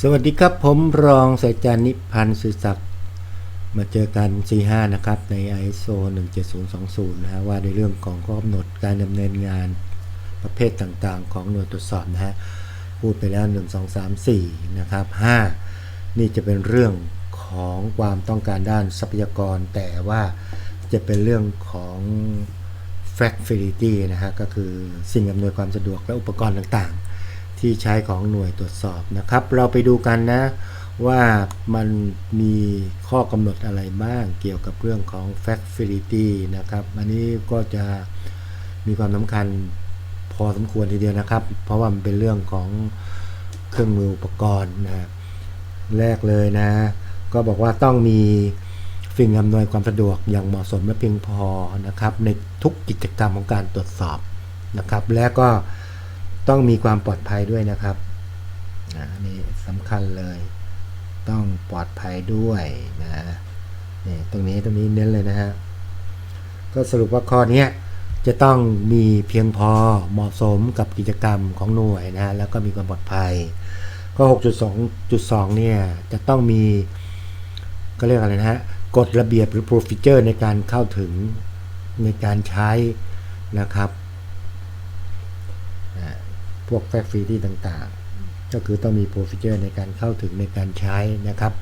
สวัสดีครับผมรองศาสตราจารย์นิพันธ์สุศักดิ์มาเจอกัน45นะครับ ใน ISO 17020 นะฮะว่าในเรื่องของข้อกำหนดการดำเนินงานประเภทต่างๆ ของหน่วยตรวจสอบนะฮะพูดไปแล้ว 1 2 3 4 นะครับ 5 นี่จะเป็นเรื่องของความต้องการด้านทรัพยากร แต่ว่าจะเป็นเรื่องของ Facility นะฮะก็คือสิ่งอำนวยความสะดวกและอุปกรณ์ต่างๆ ที่ใช้ของหน่วยตรวจสอบนะครับ เราไปดูกันนะว่ามันมีข้อกำหนดอะไรบ้างเกี่ยวกับเรื่องของ Facility นะครับ อันนี้ก็จะมีความสำคัญพอสมควรทีเดียวนะครับ เพราะว่ามันเป็นเรื่องของเครื่องมืออุปกรณ์นะแรกเลยนะ ก็บอกว่าต้องมีสิ่งอำนวยความสะดวกอย่างเหมาะสมและเพียงพอนะครับ ในทุกกิจกรรมของการตรวจสอบนะครับ และก็ ต้องมีความปลอดภัยด้วยนะครับนะนี่สำคัญเลย ต้องปลอดภัยด้วยนะนี่ตรงนี้ตรงนี้เน้นเลยนะฮะก็สรุปว่าข้อนี้จะต้องมีเพียงพอเหมาะสมกับกิจกรรมของหน่วยนะฮะแล้วก็มีความปลอดภัยข้อ6.2.2 เนี่ยจะต้องมีก็เรียกอะไรนะฮะกฎระเบียบหรือ procedure ในการเข้าถึงในการใช้นะครับ วก facility ต่างๆ ก็คือต้องมี procedure ในการเข้าถึงในการใช้นะครับ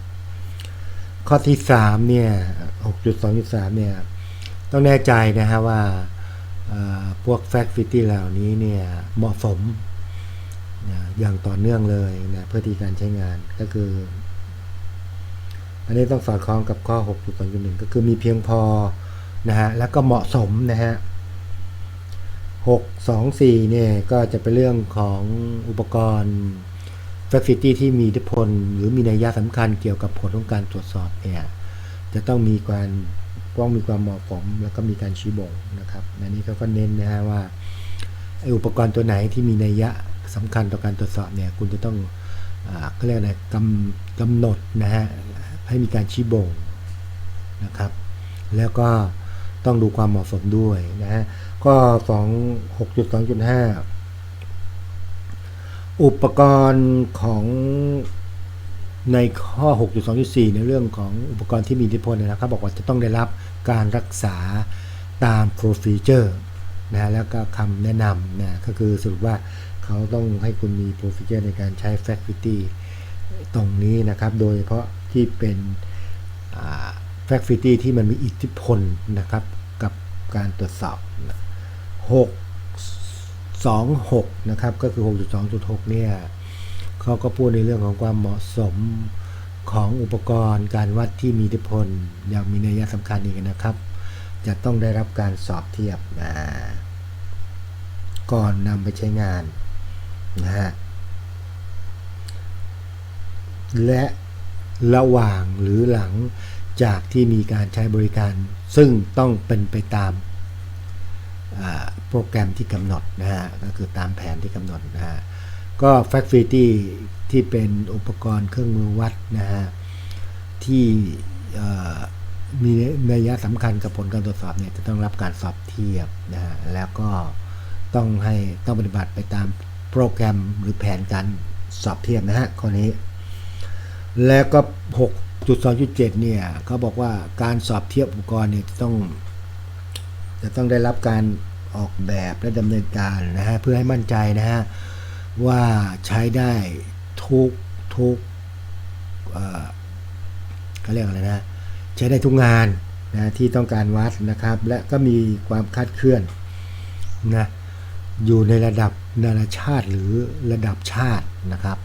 ข้อที่3เนี่ย6.2.3เนี่ยต้องแน่ใจนะฮะว่าพวก facility เหล่านี้เนี่ยเหมาะสมนะอย่างต่อเนื่องเลยนะเพื่อที่การใช้งานก็คือ อันนี้ต้องสอดคล้องกับข้อ 6.2.1 ก็คือมีเพียงพอนะฮะแล้วก็เหมาะสมนะฮะ 6 2 4เนี่ยก็จะเป็นเรื่องของอุปกรณ์ Facility ที่มีอิทธิพล หรือมีนัยยะสำคัญเกี่ยวกับผลของการตรวจสอบเนี่ยจะต้องมีการต้องมีความเหมาะสมแล้วก็มีการชี้บ่งนะครับในนี้เขาก็เน้นนะฮะว่าอุปกรณ์ตัวไหนที่มีนัยยะสำคัญต่อการตรวจสอบเนี่ยคุณจะต้องอ่าก็เรียกอะไรกำกำหนดนะฮะให้มีการชี้บ่งนะครับ แล้วก็ต้องดูความเหมาะสมด้วยนะฮะ ก็2 6.2.5อุปกรณ์ของในข้อ 6.2.4 ในเรื่องของอุปกรณ์ที่มีอิทธิพลเนยนะครับ บอกว่าจะต้องได้รับการรักษาตาม procedure นะแล้วก็คำแนะนำนะก็คือสรุปว่าเขาต้องให้คุณมี procedure ในการใช้ facility ตรงนี้นะครับ โดยเฉพาะที่เป็นแฟกซิตี้ที่มันมีอิทธิพลนะครับกับการตรวจสอบ6 2 6 นะครับ ก็คือ 6.2.6 เนี่ยเขาก็พูดในเรื่องของความเหมาะสมของอุปกรณ์การวัดที่มีอิทธิพลอย่างมีนัยสำคัญอีกนะครับ จะต้องได้รับการสอบเทียบนะก่อนนำไปใช้งานนะฮะและระหว่างหรือหลังจากที่มีการใช้บริการ ซึ่งต้องเป็นไปตาม โปรแกรมที่กำหนดนะฮะก็คือตามแผนที่กำหนดนะฮะก็ Facility ที่เป็นอุปกรณ์เครื่องมือวัดนะฮะที่มีนัยสำคัญกับผลการตรวจสอบเนี่ยจะต้องรับการสอบเทียบนะฮะแล้วก็ต้องให้ต้องปฏิบัติไปตามโปรแกรมหรือแผนการสอบเทียบนะฮะข้อนี้ แล้วก็ 6.2.7 เนี่ยเขาบอกว่าการสอบเทียบอุปกรณ์เนี่ยจะต้อง จะต้องได้รับการออกแบบและดำเนินการนะฮะเพื่อให้มั่นใจนะฮะว่าใช้ได้ทุกทุกเขาเรียกอะไรนะใช้ได้ทุกงานนะที่ต้องการวัดนะครับ และก็มีความคาดเคลื่อนนะอยู่ในระดับนานาชาติหรือระดับชาตินะครับ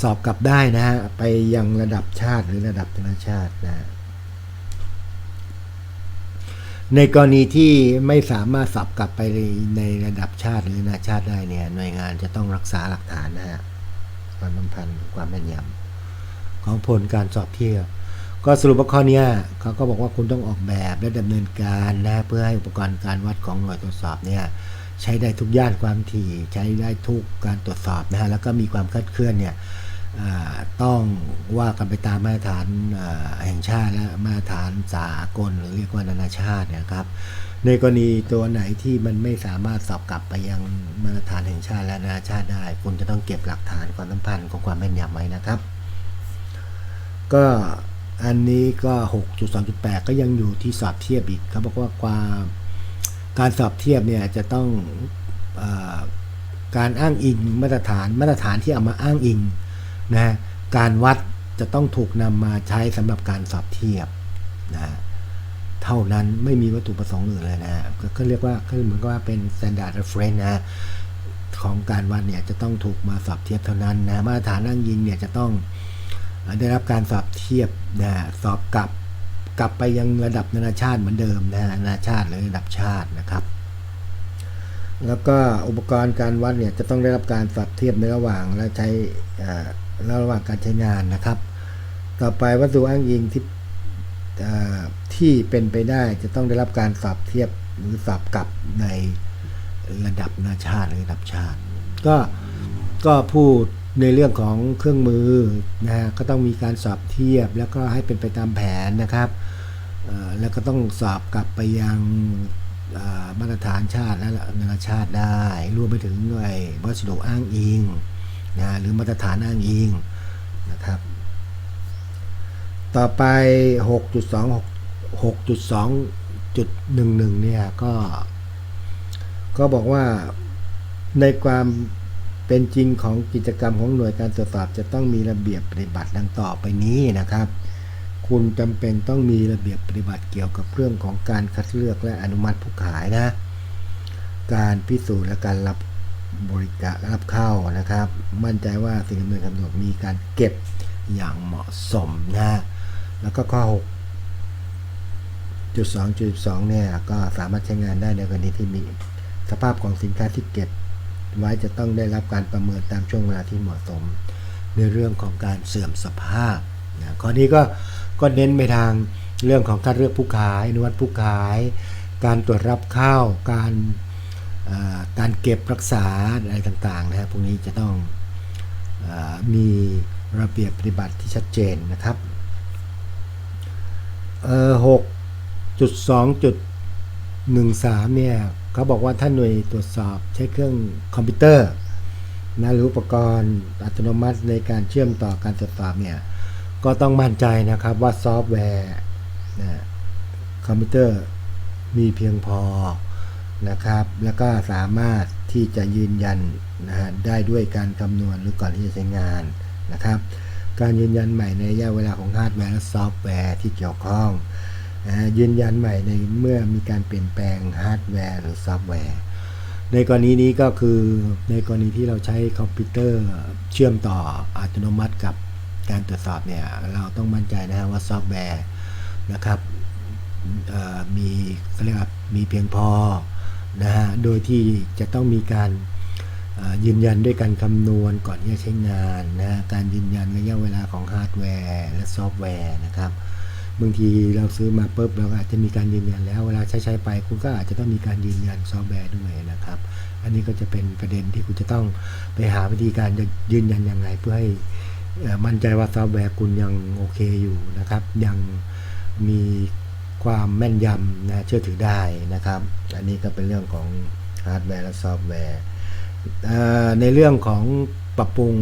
สอบกลับได้นะฮะไปยังระดับชาติหรือระดับนานาชาตินะ ในกรณีที่ไม่สามารถสอบกลับไปในระดับชาติหรือนานาชาติได้เนี่ยหน่วยงานจะต้องรักษาหลักฐานนะฮะความสัมพันธ์ความแม่นยำของผลการสอบเทียบก็สรุปว่าข้อนี้เขาก็บอกว่าคุณต้องออกแบบและดำเนินการนะเพื่อให้อุปกรณ์การวัดของหน่วยตรวจสอบเนี่ยใช้ได้ทุกย่านความถี่ ใช้ได้ทุกการตรวจสอบนะฮะแล้วก็มีความคลาดเคลื่อนเนี่ย ต้องว่ากันไปตามมาตรฐานแห่งชาติและมาตรฐานสากลหรือเรียกว่านานาชาตินยครับ ในกรณีตัวไหนที่มันไม่สามารถสอบกลับไปยังมาตรฐานแห่งชาติและนานาชาติได้ คุณจะต้องเก็บหลักฐานความสัมพันธ์ของความแม่นยำไว้นะครับ ก็อันนี้ก็ 6.2.8 ก็ยังอยู่ที่สอบเทียบอีกเขาบอกว่าความการสอบเทียบเนี่ยจะต้องอการอ้างอิงมาตรฐานมาตรฐานที่เอามาอ้างอิง นะการวัดจะต้องถูกนำมาใช้สำหรับการสอบเทียบนะเท่านั้นไม่มีวัตถุประสงค์อื่นเลยนะก็ก็เรียกว่าก็เหมือนกับว่าเป็น standard reference นะของการวัดเนี่ยจะต้องถูกมาสอบเทียบเท่านั้นนะมาตรฐานอ้างอิงเนี่ยจะต้องได้รับการสอบเทียบนะสอบกลับกลับไปยังระดับนานาชาติเหมือนเดิมนะนานาชาติหรือระดับชาตินะครับ แล้วก็อุปกรณ์การวัดเนี่ยจะต้องได้รับการสอบเทียบในระหว่างและใช้เอ่อระหว่างการใช้งานนะครับ ต่อไปวัตถุอ้างอิงที่เอ่อที่เป็นไปได้จะต้องได้รับการสอบเทียบหรือสอบกลับในระดับนาชาติหรือระดับชาติ ก็ก็พูดในเรื่องของเครื่องมือนะฮะก็ต้องมีการสอบเทียบแล้วก็ให้เป็นไปตามแผนนะครับแล้วก็ต้องสอบกลับไปยัง มาตรฐานชาติและนานาชาติได้รวมไปถึงหน่วยวัสดุอ้างอิงนะหรือมาตรฐานอ้างอิงนะครับ ต่อไป 6.2 6.2.11 เนี่ยก็ก็บอกว่าในความเป็นจริงของกิจกรรมของหน่วยการตรวจสอบจะต้องมีระเบียบปฏิบัติดังต่อไปนี้นะครับ คุณจำเป็นต้องมีระเบียบปฏิบัติเกี่ยวกับเรื่องของการคัดเลือกและอนุมัติผู้ขายนะ การพิสูจน์และการรับบริการรับเข้านะครับ มั่นใจว่าสิ่งอำนวยความสะดวกมีการเก็บอย่างเหมาะสมนะแล้วก็ข้อ6จุด2จุด2เนี่ยก็สามารถใช้งานได้ในกรณีที่มี สภาพของสินค้าที่เก็บ ไว้จะต้องได้รับการประเมินตามช่วงเวลาที่เหมาะสม ในเรื่องของการเสื่อมสภาพนะข้อนี้ก็ ก็เน้นไปทางเรื่องของการเลือกผู้ขายอนุวัตผู้ขาย การตรวจรับข้าวการการเก็บรักษาอะไรต่างๆนะครับพวกนี้จะต้องอมีระเบียบปฏิบัติที่ชัดเจนนะครับเออหกจุดสองจุด13เนี่ยเขาบอกว่าถ้าหน่วยตรวจสอบใช้เครื่องคอมพิวเตอร์นะหรืออุปกรณ์อัตโนมัติในการเชื่อมต่อการตรวจสอบเนี่ย ก็ต้องมั่นใจนะครับว่าซอฟต์แวร์นะคอมพิวเตอร์มีเพียงพอนะครับ แล้วก็สามารถที่จะยืนยันนะฮะได้ด้วยการคำนวณหรือก่อนที่จะใช้งานนะครับ การยืนยันใหม่ในระยะเวลาของฮาร์ดแวร์และซอฟต์แวร์ที่เกี่ยวข้องนะยืนยันใหม่ในเมื่อมีการเปลี่ยนแปลงฮาร์ดแวร์หรือซอฟต์แวร์ในกรณีนี้ก็คือในกรณีที่เราใช้คอมพิวเตอร์เชื่อมต่ออัตโนมัติกับ การตรวจสอบเนี่ยเราต้องมั่นใจนะฮะว่าซอฟต์แวร์นะครับมีเขาเรียกว่ามีเพียงพอนะฮะโดยที่จะต้องมีการยืนยันด้วยการคำนวณก่อนที่จะใช้งานนะฮะการยืนยันระยะเวลาของฮาร์ดแวร์และซอฟต์แวร์นะครับบางทีเราซื้อมาปุ๊บเราก็อาจจะมีการยืนยันแล้วเวลาใช้ใช้ไปคุณก็อาจจะต้องมีการยืนยันซอฟต์แวร์ด้วยนะครับ อันนี้ก็จะเป็นประเด็นที่คุณจะต้องไปหาวิธีการจะยืนยันยังไงเพื่อให้ มั่นใจว่าซอฟต์แวร์คุณยังโอเคอยู่นะครับ ยังมีความแม่นยำนะเชื่อถือได้นะครับ อันนี้ก็เป็นเรื่องของฮาร์ดแวร์และซอฟต์แวร์ในเรื่องของปรับปรุง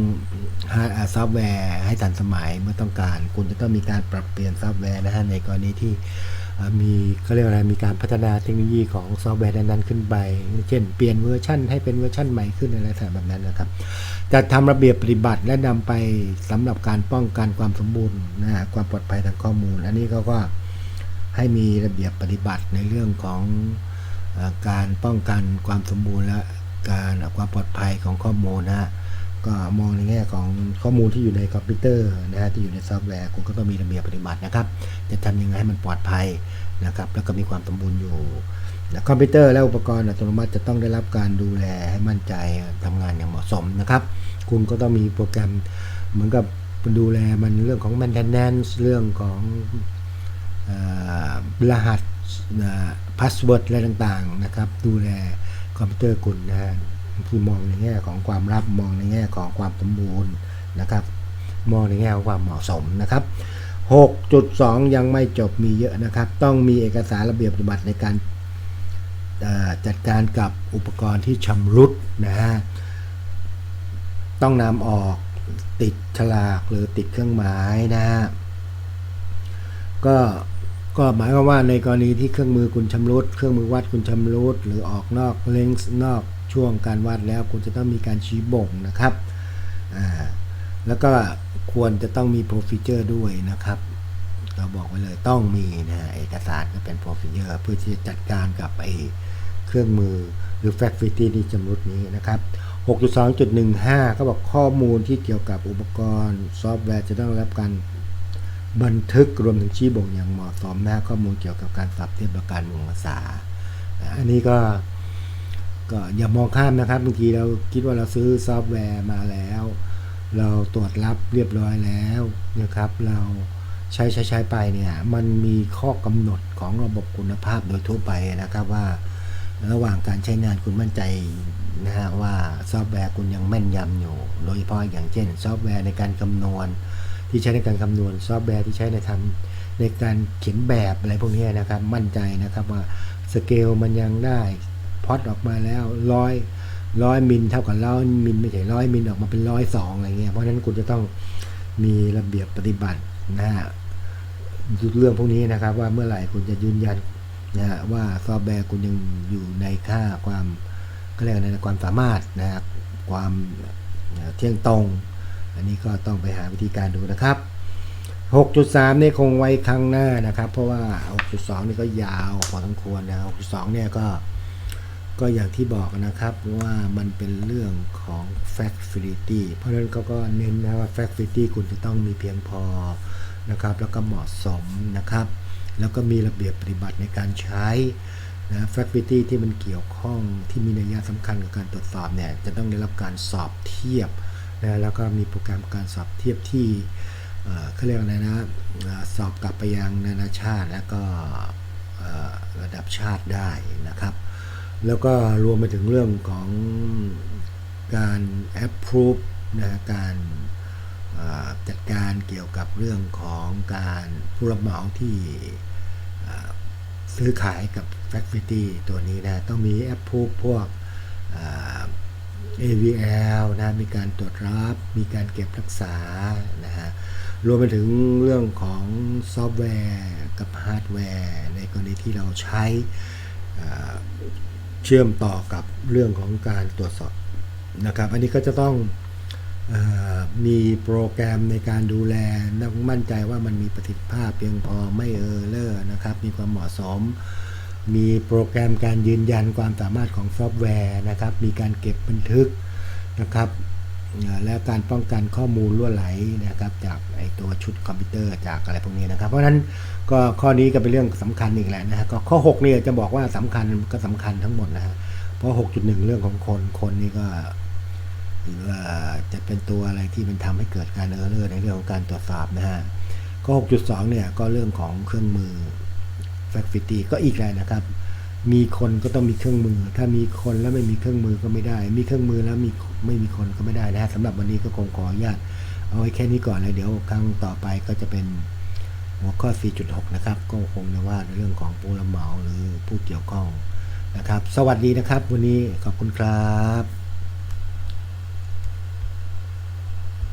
ฮาร์ดซอฟต์แวร์ให้ทันสมัยเมื่อต้องการ คุณจะต้องมีการปรับเปลี่ยนซอฟต์แวร์นะฮะในกรณีที่ มีเขาเรียกอะไรมีการพัฒนาเทคโนโลยีของซอฟต์แวร์นั้นๆขึ้นไป เช่นเปลี่ยนเวอร์ชันให้เป็นเวอร์ชันใหม่ขึ้นอะไรแบบนั้นนะครับจะทำระเบียบปฏิบัติและนำไปสำหรับการป้องกันความสมบูรณ์นะฮะความปลอดภัยทางข้อมูล อันนี้เขาก็ให้มีระเบียบปฏิบัติในเรื่องของอการป้องกันความสมบูรณ์และการความปลอดภัยของข้อมูลนะฮะ ก็มองในแง่ของข้อมูลที่อยู่ในคอมพิวเตอร์นะฮะที่อยู่ในซอฟต์แวร์คุณก็ต้องมีระเบียบปฏิบัตินะครับ จะทำยังไงให้มันปลอดภัยนะครับ แล้วก็มีความสมบูรณ์อยู่นะคอมพิวเตอร์และอุปกรณ์อัตโนมัติจะต้องได้รับการดูแลให้มั่นใจทำงานอย่างเหมาะสมนะครับ คุณก็ต้องมีโปรแกรมเหมือนกับดูแลมันเรื่องของ maintenance เรื่องของอรหัสพาสเวิร์ดอะไรต่างๆนะครับ ดูแลคอมพิวเตอร์คุณนะ คือมองในแง่ของความลับมองในแง่ของความสมบูรณ์นะครับ มองในแง่ของความเหมาะสมนะครับ 6.2 ยังไม่จบมีเยอะนะครับ ต้องมีเอกสารระเบียบปฏิบัติในการจัดการกับอุปกรณ์ที่ชำรุดนะฮะต้องนำออกติดฉลากหรือติดเครื่องหมายนะฮะก็ก็หมายความว่าในกรณีที่เครื่องมือคุณชำรุด เครื่องมือวัดคุณชำรุด หรือออกนอกเลนส์นอก ช่วงการวัดแล้วคุณจะต้องมีการชี้บ่งนะครับอ่าแล้วก็ควรจะต้องมี procedure ด้วยนะครับ เราบอกไว้เลยต้องมีนะเอกสารก็เป็น procedure เพื่อที่จะจัดการกับไอ้เครื่องมือหรือ facility ที่ชำรุดนี้นะครับ 6.2.15 ก็บอกข้อมูลที่เกี่ยวกับอุปกรณ์ซอฟต์แวร์จะต้องรับการบันทึกรวมถึงชี้บ่งอย่างเหมาะสมนะข้อมูลเกี่ยวกับการสับเทียบและการวงภาอันนี้ก็ ก็อย่ามองข้ามนะครับบางทีเราคิดว่าเราซื้อซอฟต์แวร์มาแล้ว เราตรวจรับเรียบร้อยแล้วนะครับ เราใช้ใช้ใช้ไปเนี่ยมันมีข้อกำหนดของระบบคุณภาพโดยทั่วไปนะครับว่า ระหว่างการใช้งานคุณมั่นใจนะฮะว่าซอฟต์แวร์คุณยังแม่นยำอยู่ โดยเฉพาะอย่างเช่น ซอฟต์แวร์ในการคำนวณ ที่ใช้ในการคำนวณซอฟต์แวร์ที่ใช้ในทำในการเขียนแบบอะไรพวกนี้นะครับ มั่นใจนะครับว่าสเกลมันยังได้ พอดออกมาแล้วร้อยร้อยมิลเท่ากับร้อยมิลไม่ใช่ร้อยมิลออกมาเป็นร้อยสองอะไรเงี้ยเพราะฉะนั้นคุณจะต้องมีระเบียบปฏิบัตินะฮะเรื่องพวกนี้นะครับ ว่าเมื่อไหร่คุณจะยืนยันนะฮะว่าซอฟต์แวร์คุณยังอยู่ในค่าความก็เรียกอะไรนะความสามารถนะครับความเที่ยงตรง อันนี้ก็ต้องไปหาวิธีการดูนะครับ 6.3 นี่คงไว้ครั้งหน้านะครับ เพราะว่า 6.2 นี่ก็ยาวพอสมควรนะ6.2 เนี่ยก็ ก็อย่างที่บอกนะครับว่ามันเป็นเรื่องของ facility เพราะฉะนั้นเขาก็เน้นนะว่า facility คุณจะต้องมีเพียงพอนะครับ แล้วก็เหมาะสมนะครับ แล้วก็มีระเบียบปฏิบัติในการใช้นะ facility ที่มันเกี่ยวข้องที่มีนัยสำคัญกับการตรวจสอบเนี่ยจะต้องได้รับการสอบเทียบนะแล้วก็มีโปรแกรมการสอบเทียบที่เขาเรียกอะไรนะสอบกลับไปยังนานาชาติ แล้วก็ระดับชาติได้นะครับ แล้วก็รวมไปถึงเรื่องของการ approve นะการจัดการเกี่ยวกับเรื่องของการผู้รับเหมาที่ซื้อขายกับ Facility ตัวนี้นะต้องมี approve พวก AVL นะมีการตรวจรับ มีการเก็บรักษานะฮะรวมไปถึงเรื่องของซอฟต์แวร์กับฮาร์ดแวร์ ในกรณีที่เราใช้ เชื่อมต่อกับเรื่องของการตรวจสอบนะครับ อันนี้ก็จะต้องอมีโปรแกรมในการดูแลต้องมั่นใจว่ามันมีประสิทธิภาพเพียงพอไม่เออเลอร์นะครับ มีความเหมาะสม มีโปรแกรมการยืนยันความสามารถของซอฟต์แวร์นะครับ มีการเก็บบันทึกนะครับ และการป้องกันข้อมูลรั่วไหลนะครับจากไอตัวชุดคอมพิวเตอร์จากอะไรพวกนี้นะครับ เพราะฉะนั้นก็ข้อนี้ก็เป็นเรื่องสำคัญอีกแหละนะฮะก็ข้อ6เนี่ยจะบอกว่าสำคัญก็สำคัญทั้งหมดนะฮะเพราะ 6.1 เรื่องของคนคนนี่ก็ถือว่าจะเป็นตัวอะไรที่มันทำให้เกิดการเออร์เลอร์ในเรื่องของการตรวจสอบนะฮะก็ 6.2 เนี่ยก็เรื่องของเครื่องมือ f a c i l i t y ก็อีกแล้วนะครับ มีคนก็ต้องมีเครื่องมือ ถ้ามีคนแล้วไม่มีเครื่องมือก็ไม่ได้ มีเครื่องมือแล้วมี ไม่มีคนก็ไม่ได้นะฮะสำหรับวันนี้ก็คงขออนุญาตเอาไว้แค่นี้ก่อนเลยเดี๋ยวครั้งต่อไปก็จะเป็นหัวข้อ 4.6 นะครับ ก็คงจะว่าในเรื่องของผู้รับเหมาหรือผู้เกี่ยวข้องนะครับ สวัสดีนะครับ วันนี้ขอบคุณครับ